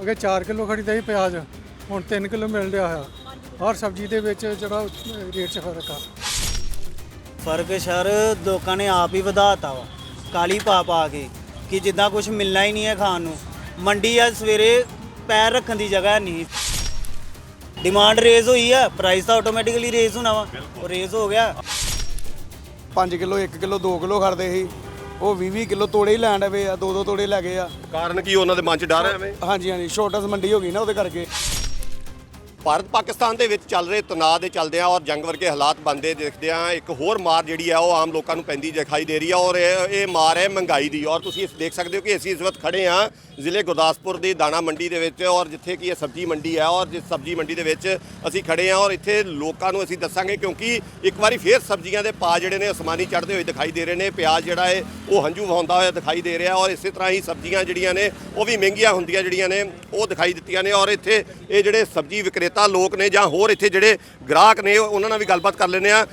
ਅੱਗੇ 4 ਕਿਲੋ ਖਰੀਦਾ ਸੀ ਪਿਆਜ਼ ਹੁਣ 3 ਕਿਲੋ ਮਿਲ ਰਿਹਾ ਆ ਹਰ ਸਬਜ਼ੀ ਦੇ ਵਿੱਚ ਜਿਹੜਾ ਰੇਟ 'ਚ ਫ਼ਰਕ ਆ। ਫ਼ਰਕ ਸਰ ਲੋਕਾਂ ਨੇ ਆਪ ਹੀ ਵਧਾਤਾ ਵਾ। ਕਾਲੀ ਪਾ ਪਾ ਕੇ ਕਿ ਜਿੱਦਾਂ ਕੁਝ ਮਿਲਣਾ ਹੀ ਨਹੀਂ ਹੈ ਖਾਣ ਨੂੰ। ਮੰਡੀ ਆ ਸਵੇਰੇ ਪੈਰ ਰੱਖਣ ਦੀ ਜਗ੍ਹਾ ਨਹੀਂ। ਡਿਮਾਂਡ ਰੇਜ਼ ਹੋਈ ਆ ਪ੍ਰਾਈਸ ਤਾਂ ਆਟੋਮੈਟਿਕਲੀ ਰੇਜ਼ ਹੋਣਾ ਵਾ। ਉਹ ਰੇਜ਼ ਹੋ ਗਿਆ। 5 ਕਿਲੋ 1 ਕਿਲੋ 2 ਕਿਲੋ ਖੜਦੇ ਸੀ। ਉਹ 20 20 ਕਿਲੋ ਤੋੜੇ ਹੀ ਲੈਣ ਡਵੇ ਆ ਦੋ ਦੋ ਤੋੜੇ ਲੈ ਗਏ ਆ। ਕਾਰਨ ਕੀ ਉਹਨਾਂ ਦੇ ਮਨ 'ਚ ਡਰ ਹੈ ਐਵੇਂ? ਹਾਂਜੀ ਹਾਂਜੀ ਸ਼ੋਰਟਸ ਮੰਡੀ ਹੋ ਗਈ ਨਾ ਉਹਦੇ ਕਰਕੇ। ਭਾਰਤ ਪਾਕਿਸਤਾਨ ਦੇ ਵਿੱਚ ਚੱਲ ਰਹੇ ਤਣਾਅ ਦੇ ਚੱਲਦਿਆਂ ਔਰ ਜੰਗ ਵਰਗੇ ਹਾਲਾਤ ਬਣਦੇ ਦੇਖਦਿਆਂ ਇੱਕ ਹੋਰ ਮਾਰ ਜਿਹੜੀ ਆ ਉਹ ਆਮ ਲੋਕਾਂ ਨੂੰ ਪੈਂਦੀ ਦਿਖਾਈ ਦੇ ਰਹੀ ਹੈ ਔਰ ਇਹ ਇਹ ਮਾਰ ਹੈ ਮਹਿੰਗਾਈ ਦੀ ਔਰ ਤੁਸੀਂ ਇਸ ਦੇਖ ਸਕਦੇ ਹੋ ਕਿ ਅਸੀਂ ਇਸ ਵਕਤ ਖੜੇ ਆ ਜ਼ਿਲ੍ਹੇ ਗੁਰਦਾਸਪੁਰ ਦੀ ਦਾਣਾ ਮੰਡੀ ਦੇ ਵਿੱਚ ਔਰ ਜਿੱਥੇ ਕਿ ਇਹ ਸਬਜ਼ੀ ਮੰਡੀ ਹੈ ਔਰ ਜਿਸ ਸਬਜ਼ੀ ਮੰਡੀ ਦੇ ਵਿੱਚ ਅਸੀਂ ਖੜੇ ਆ ਔਰ ਇੱਥੇ ਲੋਕਾਂ ਨੂੰ ਅਸੀਂ ਦੱਸਾਂਗੇ ਕਿਉਂਕਿ ਇੱਕ ਵਾਰੀ ਫੇਰ ਸਬਜ਼ੀਆਂ ਦੇ ਪਾ ਜਿਹੜੇ ਨੇ ਅਸਮਾਨੀ ਚੜ੍ਹਦੇ ਹੋਏ ਦਿਖਾਈ ਦੇ ਰਹੇ ਨੇ, ਪਿਆਜ਼ ਜਿਹੜਾ ਹੈ ਉਹ ਹੰਝੂ ਵਹਾਉਂਦਾ ਹੋਇਆ ਦਿਖਾਈ ਦੇ ਰਿਹਾ ਔਰ ਇਸੇ ਤਰ੍ਹਾਂ ਹੀ ਸਬਜ਼ੀਆਂ ਜਿਹੜੀਆਂ ਨੇ ਉਹ ਵੀ ਮਹਿੰਗੀਆਂ ਹੁੰਦੀਆਂ ਜਿਹੜੀਆਂ ਨੇ ਉਹ ਦਿਖਾਈ ਦਿੱਤੀਆਂ ਨੇ ਔਰ ਇੱਥੇ ਇਹ ਜਿਹੜੇ ਸਬਜ਼ੀ ਵਿਕਰੇਤਾ ਲੋਕ ਨੇ ਜਾਂ ਹੋਰ ਇੱਥੇ ਜਿਹੜੇ ਗ੍ਰਾਹਕ ਨੇ ਉਹਨਾਂ ਨਾਲ ਵੀ ਗੱਲਬਾਤ ਕਰ ਲੈਂਦੇ ਆ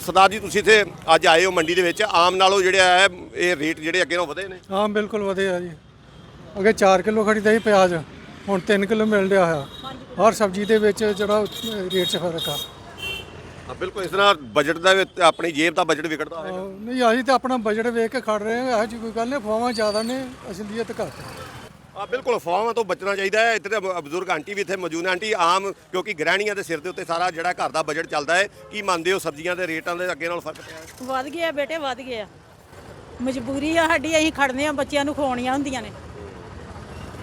ਸਰਦਾਰ ਜੀ ਤੁਸੀਂ ਇੱਥੇ ਅੱਜ ਆਏ ਹੋ ਮੰਡੀ ਦੇ ਵਿੱਚ। ਆਮ ਨਾਲੋਂ ਜਿਹੜੇ ਆ ਇਹ ਰੇਟ ਜਿਹੜੇ ਅੱਗੇ ਨਾਲੋਂ ਵਧੇ ਨੇ? ਹਾਂ ਬਿਲਕੁਲ ਵਧਿਆ ਜੀ। ਅੱਗੇ 4 ਕਿਲੋ ਖਰੀਦਾ ਸੀ ਪਿਆਜ਼ ਹੁਣ 3 ਕਿਲੋ ਮਿਲ ਰਿਹਾ ਆ। ਹਰ ਸਬਜ਼ੀ ਦੇ ਵਿੱਚ ਜਿਹੜਾ ਰੇਟ 'ਚ ਫ਼ਰਕ ਆ। ਹਾਂ ਬਿਲਕੁਲ ਇਸ ਤਰ੍ਹਾਂ ਬਜਟ ਦਾ ਵੀ ਆਪਣੀ ਜੇਬ ਦਾ ਬਜਟ ਵਿਗੜਦਾ ਹੋਏਗਾ। ਨਹੀਂ ਅਸੀਂ ਤਾਂ ਆਪਣਾ ਬਜਟ ਵੇਖ ਕੇ ਖੜ ਰਹੇ ਹਾਂ। ਇਹੋ ਜਿਹੀ ਕੋਈ ਗੱਲ ਨਹੀਂ ਫਵਾਵਾਂ ਜ਼ਿਆਦਾ ਨੇ ਅਸਲੀਅਤ ਘੱਟ ਹੈ ਆ ਬਿਲਕੁਲ ਅਫਵਾਹਾਂ ਤੋਂ ਬਚਣਾ ਚਾਹੀਦਾ ਹੈ। ਇੱਥੇ ਤਾਂ ਬਜ਼ੁਰਗ ਆਂਟੀ ਵੀ ਇੱਥੇ ਮੌਜੂਦ ਨੇ। ਆਂਟੀ ਆਮ, ਕਿਉਂਕਿ ਗ੍ਰਹਿਣੀਆਂ ਦੇ ਸਿਰ ਦੇ ਉੱਤੇ ਸਾਰਾ ਜਿਹੜਾ ਘਰ ਦਾ ਬਜਟ ਚੱਲਦਾ ਹੈ। ਕੀ ਮੰਨਦੇ ਹੋ ਸਬਜ਼ੀਆਂ ਦੇ ਰੇਟਾਂ ਦੇ ਅੱਗੇ ਨਾਲ ਫ਼ਰਕ ਪਿਆ? ਹੈ ਵੱਧ ਗਿਆ ਬੇਟੇ, ਵੱਧ ਗਿਆ। ਮਜਬੂਰੀ ਆ ਸਾਡੀ, ਅਸੀਂ ਖੜਨੇ ਆ ਬੱਚਿਆਂ ਨੂੰ ਖਵਾਉਣੀਆਂ ਹੁੰਦੀਆਂ ਨੇ।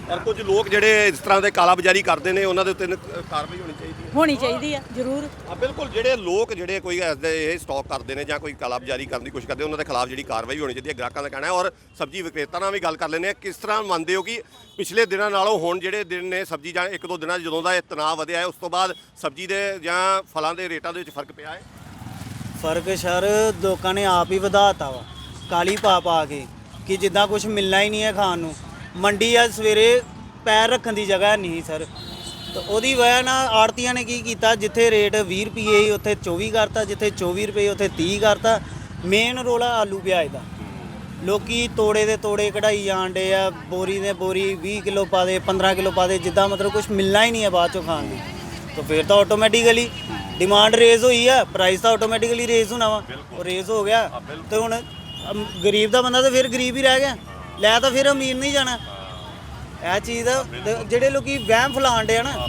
ਪਰ ਕੁਝ ਲੋਕ ਜਿਹੜੇ ਇਸ ਤਰ੍ਹਾਂ ਦੇ ਕਾਲਾਬਾਜ਼ਾਰੀ ਕਰਦੇ ਨੇ ਉਹਨਾਂ ਦੇ ਉੱਤੇ ਨ- ਕਾਰਵਾਈ ਹੋਣੀ ਚਾਹੀਦੀ ਹੈ। ਹੋਣੀ ਚਾਹੀਦੀ ਆ ਜ਼ਰੂਰ। ਆ ਬਿਲਕੁਲ ਜਿਹੜੇ ਲੋਕ ਜਿਹੜੇ ਕੋਈ ਐਸਦੇ ਇਹ ਸਟਾਕ ਕਰਦੇ ਨੇ ਜਾਂ ਕੋਈ ਕਾਲਾਬਾਜ਼ਾਰੀ ਕਰਨ ਦੀ ਕੋਸ਼ਿਸ਼ ਕਰਦੇ ਉਹਨਾਂ ਦੇ ਖਿਲਾਫ ਜਿਹੜੀ ਕਾਰਵਾਈ ਹੋਣੀ ਚਾਹੀਦੀ ਹੈ ਗ੍ਰਾਹਕਾਂ ਦਾ ਕਹਿਣਾ ਹੈ। ਔਰ ਸਬਜ਼ੀ ਵਿਕਰੇਤਾ ਨਾਲ ਵੀ ਗੱਲ ਕਰ ਲੈਂਦੇ ਆ ਕਿਸ ਤਰ੍ਹਾਂ ਮੰਨਦੇ ਹੋ ਕਿ ਪਿਛਲੇ ਦਿਨਾਂ ਨਾਲੋਂ ਹੁਣ ਜਿਹੜੇ ਦਿਨ ਨੇ ਸਬਜ਼ੀ ਜਾਂ ਇੱਕ ਦੋ ਦਿਨਾਂ 'ਚ ਜਦੋਂ ਦਾ ਇਹ ਤਣਾਅ ਵਧਿਆ ਹੈ ਉਸ ਤੋਂ ਬਾਅਦ ਸਬਜ਼ੀ ਦੇ ਜਾਂ ਫਲਾਂ ਦੇ ਰੇਟਾਂ ਦੇ ਵਿੱਚ ਫ਼ਰਕ ਪਿਆ ਹੈ? ਫ਼ਰਕ ਸਰ ਲੋਕਾਂ ਨੇ ਆਪ ਹੀ ਵਧਾਤਾ ਵਾ। ਕਾਲੀ ਪਾ ਪਾ ਕੇ ਕਿ ਜਿੱਦਾਂ ਕੁਝ ਮਿਲਣਾ ਹੀ ਨਹੀਂ ਹੈ ਖਾਣ ਨੂੰ। ਮੰਡੀ ਆ ਸਵੇਰੇ ਪੈਰ ਰੱਖਣ ਦੀ ਜਗ੍ਹਾ ਨਹੀਂ ਸਰ। ਤਾਂ ਉਹਦੀ ਵਜ੍ਹਾ ਨਾਲ ਆੜਤੀਆਂ ਨੇ ਕੀ ਕੀਤਾ ਜਿੱਥੇ ਰੇਟ 20 ਰੁਪਏ ਸੀ ਉੱਥੇ 24 ਕਰਤਾ ਜਿੱਥੇ 24 ਰੁਪਏ ਉੱਥੇ 30 ਕਰਤਾ। ਮੇਨ ਰੋਲਾ ਆਲੂ ਪਿਆਜ਼ ਦਾ। ਲੋਕੀ ਤੋੜੇ ਦੇ ਤੋੜੇ ਕਢਾਈ ਜਾਂਦੇ ਆ ਬੋਰੀ ਦੇ ਬੋਰੀ 20 ਕਿਲੋ ਪਾ ਦੇ 15 ਕਿਲੋ ਪਾ ਦੇ ਜਿੱਦਾਂ ਮਤਲਬ ਕੁਝ ਮਿਲਣਾ ਹੀ ਨਹੀਂ ਹੈ ਬਾਅਦ ਚੋਂ ਖਾਣ ਨੂੰ ਤਾਂ ਫਿਰ ਤਾਂ ਆਟੋਮੈਟਿਕਲੀ ਡਿਮਾਂਡ ਰੇਜ਼ ਹੋਈ ਆ ਪ੍ਰਾਈਸ ਤਾਂ ਆਟੋਮੈਟਿਕਲੀ ਰੇਜ਼ ਹੋਣਾ ਵਾ। ਉਹ ਰੇਜ਼ ਹੋ ਗਿਆ। ਤੇ ਹੁਣ ਅਮ, ਗਰੀਬ ਦਾ ਬੰਦਾ ਤਾਂ ਫਿਰ ਗਰੀਬ ਹੀ ਰਹਿ ਗਿਆ। ਲੈ ਤਾਂ ਫਿਰ ਅਮੀਰ ਨਹੀਂ ਜਾਣਾ। ਇਹ ਚੀਜ਼ ਦਾ ਜਿਹੜੇ ਲੋਕੀ ਵਹਿਮ ਫਲਾਉਂਦੇ ਆ ਨਾ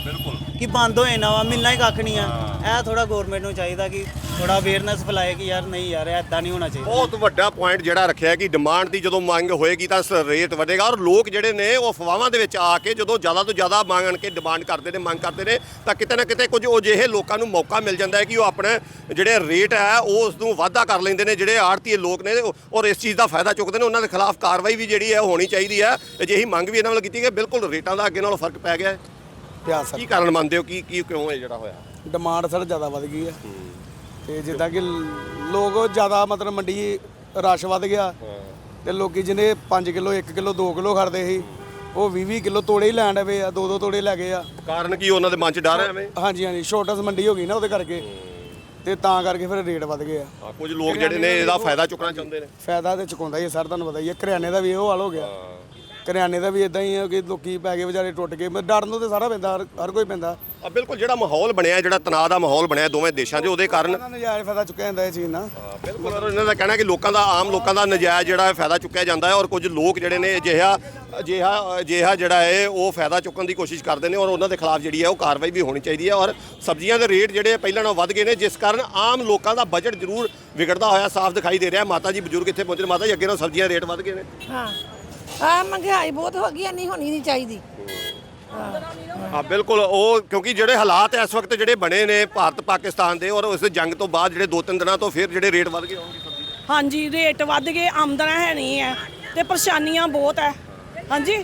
ਕਿ ਬੰਦ ਹੋਏ ਨਾ ਵਾ ਮਿਲਣਾ ਹੀ ਕੱਖ ਨਹੀਂ ਆ। ਇਹ ਥੋੜਾ ਗਵਰਨਮੈਂਟ ਨੂੰ ਚਾਹੀਦਾ ਕਿ ਥੋੜਾ ਅਵੇਅਰਨੈਸ ਫਲਾਏ ਕਿ ਯਾਰ ਨਹੀਂ ਯਾਰ ਐਦਾਂ ਨਹੀਂ ਹੋਣਾ ਚਾਹੀਦਾ। ਬਹੁਤ ਵੱਡਾ ਪੁਆਇੰਟ ਜਿਹੜਾ ਰੱਖਿਆ ਕਿ ਡਿਮਾਂਡ ਦੀ ਜਦੋਂ ਮੰਗ ਹੋਏਗੀ ਤਾਂ ਰੇਟ ਵਧੇਗਾ ਔਰ ਲੋਕ ਜਿਹੜੇ ਨੇ ਉਹ ਅਫਵਾਹਾਂ ਦੇ ਵਿੱਚ ਆ ਕੇ ਜਦੋਂ ਜ਼ਿਆਦਾ ਤੋਂ ਜ਼ਿਆਦਾ ਮੰਗਣ ਕੇ ਡਿਮਾਂਡ ਕਰਦੇ ਨੇ ਮੰਗ ਕਰਦੇ ਨੇ ਤਾਂ ਕਿਤੇ ਨਾ ਕਿਤੇ ਕੁਝ ਅਜਿਹੇ ਲੋਕਾਂ ਨੂੰ ਮੌਕਾ ਮਿਲ ਜਾਂਦਾ ਹੈ ਕਿ ਉਹ ਆਪਣੇ ਜਿਹੜੇ ਰੇਟ ਹੈ ਉਹ ਉਸ ਨੂੰ ਵਾਧਾ ਕਰ ਲੈਂਦੇ ਨੇ ਜਿਹੜੇ ਆੜਤੀਏ ਲੋਕ ਨੇ ਉਹ- ਔਰ ਇਸ ਚੀਜ਼ ਦਾ ਫਾਇਦਾ ਚੁੱਕਦੇ ਨੇ ਉਹਨਾਂ ਦੇ ਖਿਲਾਫ ਕਾਰਵਾਈ ਵੀ ਜਿਹੜੀ ਹੈ ਉਹ ਹੋਣੀ ਚਾਹੀਦੀ ਹੈ। ਅਜਿਹੀ ਮੰਗ ਵੀ ਇਹਨਾਂ ਵੱਲ ਕੀਤੀ ਗਈ ਬਿਲਕੁਲ ਰੇਟਾਂ ਦਾ ਅੱਗੇ ਨਾਲੋਂ ਫ਼ਰਕ ਪੈ ਗਿਆ ਹੈ। ਕੀ ਕਾਰਨ ਮੰਨਦੇ ਹੋ? ਕੀ ਕੀ ਕਿਉਂ ਇਹ ਜਿਹੜਾ ਹੋਇਆ? ਡਿਮਾਂਡ ਸਰ ਜ਼ਿਆਦਾ ਵੱਧ ਗਈ ਹੈ। ਤੇ ਜਿੱਦਾਂ ਕਿ ਲੋਕ ਜ਼ਿਆਦਾ ਮਤਲਬ ਮੰਡੀ ਰਸ਼ ਵੱਧ ਗਿਆ। ਤੇ ਲੋਕੀ ਜਿਹਨੇ 5 ਕਿਲੋ 1 ਕਿਲੋ 2 ਕਿਲੋ ਖੜਦੇ ਸੀ ਉਹ 20 20 ਕਿਲੋ ਤੋੜੇ ਹੀ ਲੈਣ ਡਵੇ ਆ ਦੋ ਦੋ ਤੋੜੇ ਲੈ ਗਏ ਆ। ਕਾਰਨ ਕੀ ਉਹਨਾਂ ਦੇ ਮਨ 'ਚ ਡਰ ਹੈ ਐਵੇਂ? ਹਾਂਜੀ ਹਾਂਜੀ ਸ਼ੋਰਟਸ ਮੰਡੀ ਹੋ ਗਈ ਨਾ ਉਹਦੇ ਕਰਕੇ। ਤੇ ਤਾਂ ਕਰਕੇ ਫਿਰ ਰੇਟ ਵੱਧ ਗਏ ਆ। ਕੁਝ ਲੋਕ ਜਿਹੜੇ ਨੇ ਇਹਦਾ ਫਾਇਦਾ ਚੁੱਕਣਾ ਚਾਹੁੰਦੇ ਨੇ। ਫਾਇਦਾ ਤੇ ਚੁਕਾਉਂਦਾ ਹੀ ਹੈ ਸਰ ਤੁਹਾਨੂੰ ਪਤਾ ਹੀ ਹੈ ਕਰਿਆਨੇ ਦਾ ਵੀ ਇਹੋ ਹਾਲ ਹੋ ਗਿਆ। ਕਰਿਆਨੇ ਦਾ ਵੀ ਇਦਾਂ ਹੀ ਹੈ ਕਿ ਲੋਕੀ ਪੈ ਗਏ ਵਿਚਾਰੇ ਟੁੱਟ ਗਏ ਮੈਂ ਡਰਨ ਨੂੰ ਤੇ ਸਾਰਾ ਪੈਂਦਾ ਹਰ ਕੋਈ ਪੈਂਦਾ। ਆ ਬਿਲਕੁਲ ਜਿਹੜਾ ਮਾਹੌਲ ਬਣਿਆ ਜਿਹੜਾ ਤਣਾਅ ਦਾ ਮਾਹੌਲ ਬਣਿਆ ਦੋਵੇਂ ਦੇਸ਼ਾਂ 'ਚ ਉਹਦੇ ਕਾਰਨ ਨਜਾਇਜ਼ ਫਾਇਦਾ ਚੁੱਕਿਆ ਜਾਂਦਾ ਇਹ ਚੀਜ਼ ਨਾਲ। ਬਿਲਕੁਲ ਔਰ ਇਹਨਾਂ ਦਾ ਕਹਿਣਾ ਕਿ ਲੋਕਾਂ ਦਾ ਆਮ ਲੋਕਾਂ ਦਾ ਨਜਾਇਜ਼ ਜਿਹੜਾ ਹੈ ਫਾਇਦਾ ਚੁੱਕਿਆ ਜਾਂਦਾ ਹੈ ਔਰ ਕੁਝ ਲੋਕ ਜਿਹੜੇ ਨੇ ਅਜਿਹਾ ਅਜਿਹਾ ਅਜਿਹਾ ਜਿਹੜਾ ਹੈ ਉਹ ਫਾਇਦਾ ਚੁੱਕਣ ਦੀ ਕੋਸ਼ਿਸ਼ ਕਰਦੇ ਨੇ ਔਰ ਉਹਨਾਂ ਦੇ ਖਿਲਾਫ ਜਿਹੜੀ ਹੈ ਉਹ ਕਾਰਵਾਈ ਵੀ ਹੋਣੀ ਚਾਹੀਦੀ ਹੈ ਔਰ ਸਬਜ਼ੀਆਂ ਦੇ ਰੇਟ ਜਿਹੜੇ ਪਹਿਲਾਂ ਨਾਲੋਂ ਵੱਧ ਗਏ ਨੇ ਜਿਸ ਕਾਰਨ ਆਮ ਲੋਕਾਂ ਦਾ ਬਜਟ ਜ਼ਰੂਰ ਵਿਗੜਦਾ ਹੋਇਆ ਸਾਫ਼ ਦਿਖਾਈ ਦੇ ਰਿਹਾ। ਮਾਤਾ ਜੀ ਬਜ਼ੁਰਗ ਇੱਥੇ ਪਹੁੰਚੇ। ਮਾਤਾ ਜੀ ਅੱਗੇ ਨਾਲੋਂ ਸਬਜ਼ੀਆਂ ਦੇ ਰੇਟ ਵੱਧ ਗਏ ਨੇ। ਹਾਂ। ਆ ਮਹਿੰਗਾਈ ਬਹੁਤ ਹੋ ਗਈ ਨਹੀਂ ਹੋਣੀ ਨਹੀਂ ਚਾਹੀਦੀ। ਹਾਂ ਬਿਲਕੁਲ ਉਹ ਕਿਉਂਕਿ ਜਿਹੜੇ ਹਾਲਾਤ ਇਸ ਵਕਤ ਜਿਹੜੇ ਬਣੇ ਨੇ ਭਾਰਤ ਪਾਕਿਸਤਾਨ ਦੇ ਔਰ ਉਸ ਜੰਗ ਤੋਂ ਬਾਅਦ ਜਿਹੜੇ ਦੋ ਤਿੰਨ ਦਿਨਾਂ ਤੋਂ ਫਿਰ ਜਿਹੜੇ ਰੇਟ ਵੱਧ ਗਏ ਹੋਣਗੇ ਸਬਜ਼ੀ ਦੇ। ਹਾਂਜੀ ਰੇਟ ਵੱਧ ਗਏ ਆਮਦਨ ਹੈ ਨਹੀਂ ਹੈ ਤੇ ਪਰੇਸ਼ਾਨੀਆਂ ਬਹੁਤ ਹੈ। ਹਾਂਜੀ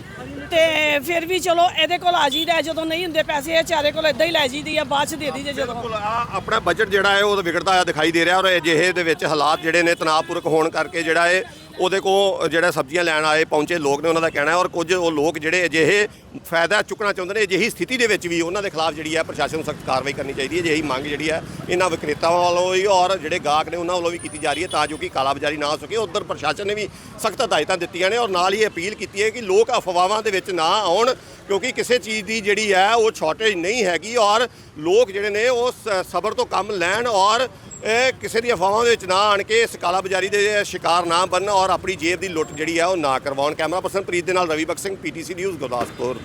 ਤੇ ਫਿਰ ਵੀ ਚਲੋ ਇਹਦੇ ਕੋਲ ਆ ਜੀਦਾ ਹੈ, ਜਦੋਂ ਨਹੀਂ ਹੁੰਦੇ ਪੈਸੇ ਇਹ ਚਾਰੇ ਕੋਲ ਇਦਾਂ ਹੀ ਲੈ ਜੀਦੀ ਆ ਬਾਅਦ ਚ ਦੇ ਦੀਜੇ ਜਦੋਂ। ਬਿਲਕੁਲ ਆ ਆਪਣਾ ਬਜਟ ਜਿਹੜਾ ਹੈ ਉਹ ਵਿਗੜਦਾ ਹੋਇਆ ਦਿਖਾਈ ਦੇ ਰਿਹਾ ਔਰ ਅਜਿਹੇ ਦੇ ਵਿੱਚ ਹਾਲਾਤ ਜਿਹੜੇ ਨੇ ਤਣਾਅਪੂਰਕ ਹੋਣ ਕਰਕੇ ਜਿਹੜਾ ਹੈ ਉਹਦੇ ਕੋ ਜਿਹੜਾ ਸਬਜ਼ੀਆਂ ਲੈਣ ਆਏ ਪਹੁੰਚੇ ਲੋਕ ਨੇ ਉਹਨਾਂ ਦਾ ਕਹਿਣਾ ਹੈ ਔਰ ਕੁਝ ਉਹ ਲੋਕ ਜਿਹੜੇ ਅਜਿਹੇ ਫਾਇਦਾ ਚੁੱਕਣਾ ਚਾਹੁੰਦੇ ਨੇ, ਅਜਿਹੀ ਸਥਿਤੀ ਦੇ ਵਿੱਚ ਵੀ ਉਹਨਾਂ ਦੇ ਖਿਲਾਫ ਜਿਹੜੀ ਹੈ ਪ੍ਰਸ਼ਾਸਨ ਨੂੰ ਸਖਤ ਕਾਰਵਾਈ ਕਰਨੀ ਚਾਹੀਦੀ ਹੈ, ਅਜਿਹੀ ਮੰਗ ਜਿਹੜੀ ਹੈ ਇਹਨਾਂ ਵਿਕਰੇਤਾਵਾਂ ਵੱਲੋਂ ਵੀ ਔਰ ਜਿਹੜੇ ਗਾਹਕ ਨੇ ਉਹਨਾਂ ਵੱਲੋਂ ਵੀ ਕੀਤੀ ਜਾ ਰਹੀ ਹੈ ਤਾਂ ਜੋ ਕਿ ਕਾਲਾਬਾਜ਼ਾਰੀ ਨਾ ਹੋ ਸਕੇ। ਉਧਰ ਪ੍ਰਸ਼ਾਸਨ ਨੇ ਵੀ ਸਖਤ ਹਦਾਇਤਾਂ ਦਿੱਤੀਆਂ ਨੇ ਔਰ ਨਾਲ ਹੀ ਅਪੀਲ ਕੀਤੀ ਹੈ ਕਿ ਲੋਕ ਅਫਵਾਹਾਂ ਦੇ ਵਿੱਚ ਨਾ ਆਉਣ ਕਿਉਂਕਿ ਕਿਸੇ ਚੀਜ਼ ਦੀ ਜਿਹੜੀ ਹੈ ਉਹ ਸ਼ਾਰਟੇਜ ਨਹੀਂ ਹੈਗੀ ਔਰ ਲੋਕ ਜਿਹੜੇ ਨੇ ਉਹ ਸ- ਸਬਰ ਤੋਂ ਕੰਮ ਲੈਣ ਔਰ ਇਹ ਕਿਸੇ ਦੀ ਅਫਵਾਹਾਂ ਦੇ ਵਿੱਚ ਨਾ ਆਣ ਕੇ ਇਸ ਕਾਲਾਬਾਜ਼ਾਰੀ ਦੇ ਸ਼ਿਕਾਰ ਨਾ ਬਣਨ ਔਰ ਆਪਣੀ ਜੇਬ ਦੀ ਲੁੱਟ ਜਿਹੜੀ ਹੈ ਉਹ ਨਾ ਕਰਵਾਉਣ। ਕੈਮਰਾ ਪਰਸਨ ਪ੍ਰੀਤ ਦੇ ਨਾਲ ਰਵੀ ਬਖਸ਼ ਸਿੰਘ ਪੀਟੀਸੀ ਨਿਊਜ਼ ਗੁਰਦਾਸਪੁਰ।